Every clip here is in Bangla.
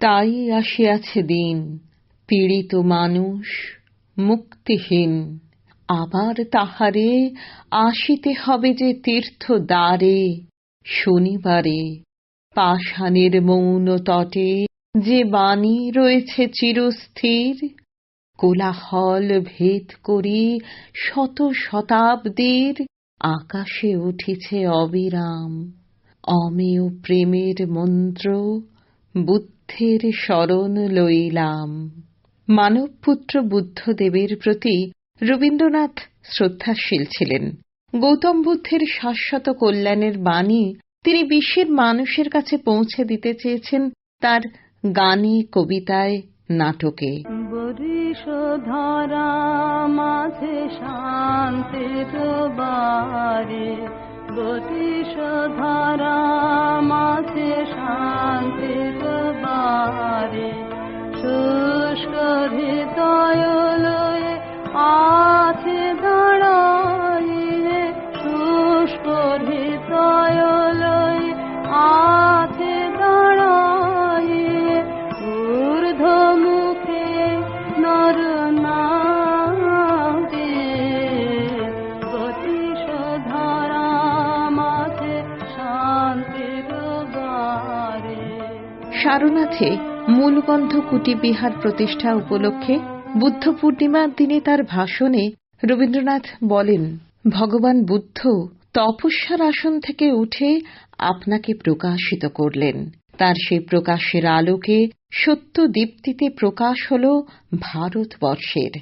তাই আসিয়াছে দিন, পীড়িত মানুষ, মুক্তিহীন। আবার তাহারে আসিতে হবে যে তীর্থ দ্বারে শনিবারে। পাষাণের মৌন তটে যে বাণী রয়েছে চিরস্থির, কোলাহল ভেদ করি শত শতাব্দীর, আকাশে উঠিছে অবিরাম। অমেয় প্রেমের মন্ত্র বুদ্ধের শরণ লইলাম। মানবপুত্র বুদ্ধদেবের প্রতি রবীন্দ্রনাথ শ্রদ্ধাশীল ছিলেন। গৌতম বুদ্ধের শাশ্বত কল্যাণের বাণী তিনি বিশ্বের মানুষের কাছে পৌঁছে দিতে চেয়েছেন তার গানে, কবিতায়, নাটকে। ধরা মাঝে শান্তির বারে সারনাথে মূলগন্ধ কুটি বিহার প্রতিষ্ঠা উপলক্ষে বুদ্ধ পূর্ণিমার দিনে তার ভাষণে রবীন্দ্রনাথ বলেন, ভগবান বুদ্ধ তপস্যার আসন থেকে উঠে আপনাকে প্রকাশিত করলেন। তার সেই প্রকাশের আলোকে সত্য দীপ্তিতে প্রকাশ হল ভারতবর্ষের।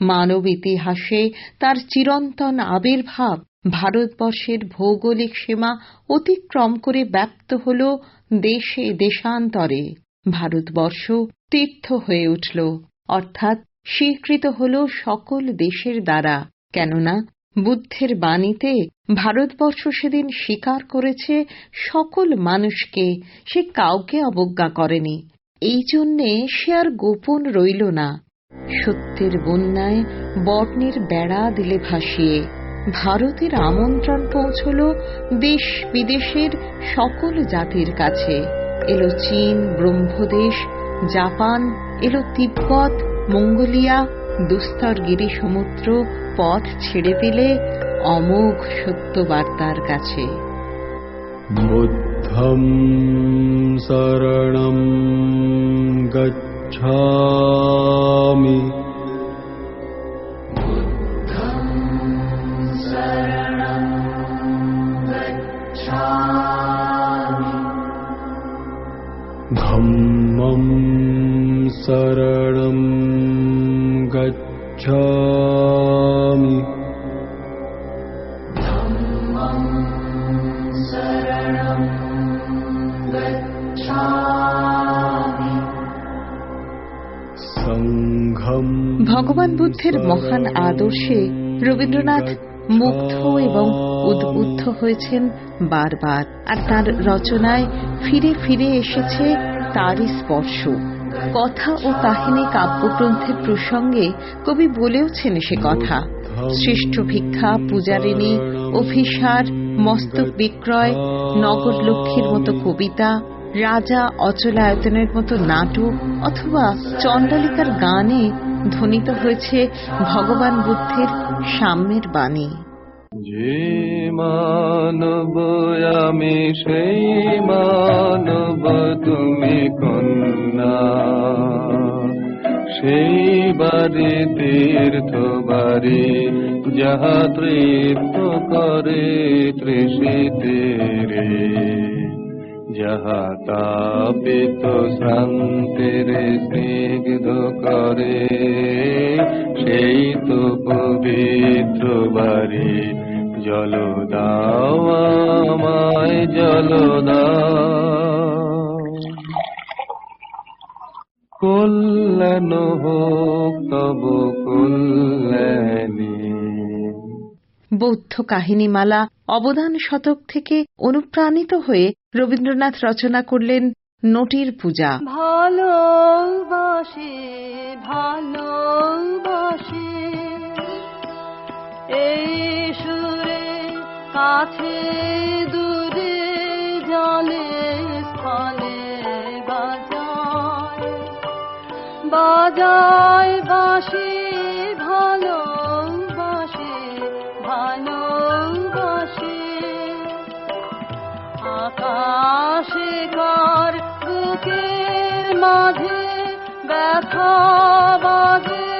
মানব ইতিহাসে তার চিরন্তন আবির্ভাব ভারতবর্ষের ভৌগোলিক সীমা অতিক্রম করে ব্যপ্ত হল দেশে দেশান্তরে। ভারতবর্ষ তীর্থ হয়ে উঠল, অর্থাৎ স্বীকৃত হল সকল দেশের দ্বারা। কেননা, বুদ্ধের বাণীতে ভারতবর্ষ সেদিন স্বীকার করেছে সকল মানুষকে, সে কাউকে অবজ্ঞা করেনি। এই জন্যে সে আর গোপন রইল না। সত্যের বন্যায় বর্ণের বেড়া দিলে ভাসিয়ে। ভারতের আমন্ত্রণ পৌঁছল দেশ বিদেশের সকল জাতির কাছে। এলো চীন, ব্রহ্মদেশ, জাপান, এলো তিব্বত, মঙ্গোলিয়া, দুস্তর গিরি সমুদ্র, পথ ছেড়ে দিলে অমোঘ সত্য বার্তার কাছে। বুদ্ধম শরণম গচ্ছা धम्मं शरणं गच्छामि सङ्घम् ভগবান বুদ্ধের মহান আদর্শে রবীন্দ্রনাথ মুগ্ধ এবং উদ্বুদ্ধ হয়েছেন বারবার। আর তার রচনায় ফিরে ফিরে এসেছে তারই স্পর্শ। কথা ও কাহিনী কাব্যগ্রন্থের প্রসঙ্গে কবি বলেওছেন সে কথা। শ্রেষ্ঠ ভিক্ষা, পূজারিণী, অভিসার, মস্তক বিক্রয় নগর লক্ষ্মীর মতো কবিতা, রাজা অচলায়তনের মতো নাটক অথবা চণ্ডালিকার গানে ধ্বনিত হয়েছে ভগবান বুদ্ধের সাম্যের বাণী। যে মানব আমি, সেই মানব তুমি কন্যা। সেই বাড়ি তীর্থ বাড়ি, যাহা তৃপ্ত করে তৃষিতে রে। যাহা তাপিত স্নিগ্ধ করে, সেই তো পবিত্র বাড়ি। জল দাও জল কল্যাণ হোক তব কল্যাণী। বৌদ্ধ কাহিনীমালা অবদান শতক থেকে অনুপ্রাণিত হয়ে রবীন্দ্রনাথ রচনা করলেন নটির পূজা। ভালোবাসি ভালোবাসি এই সুরে কাছে দূরে জলে স্থলে বাজায়। বাজায় বাসি মাঝে ব্যথা বাজে।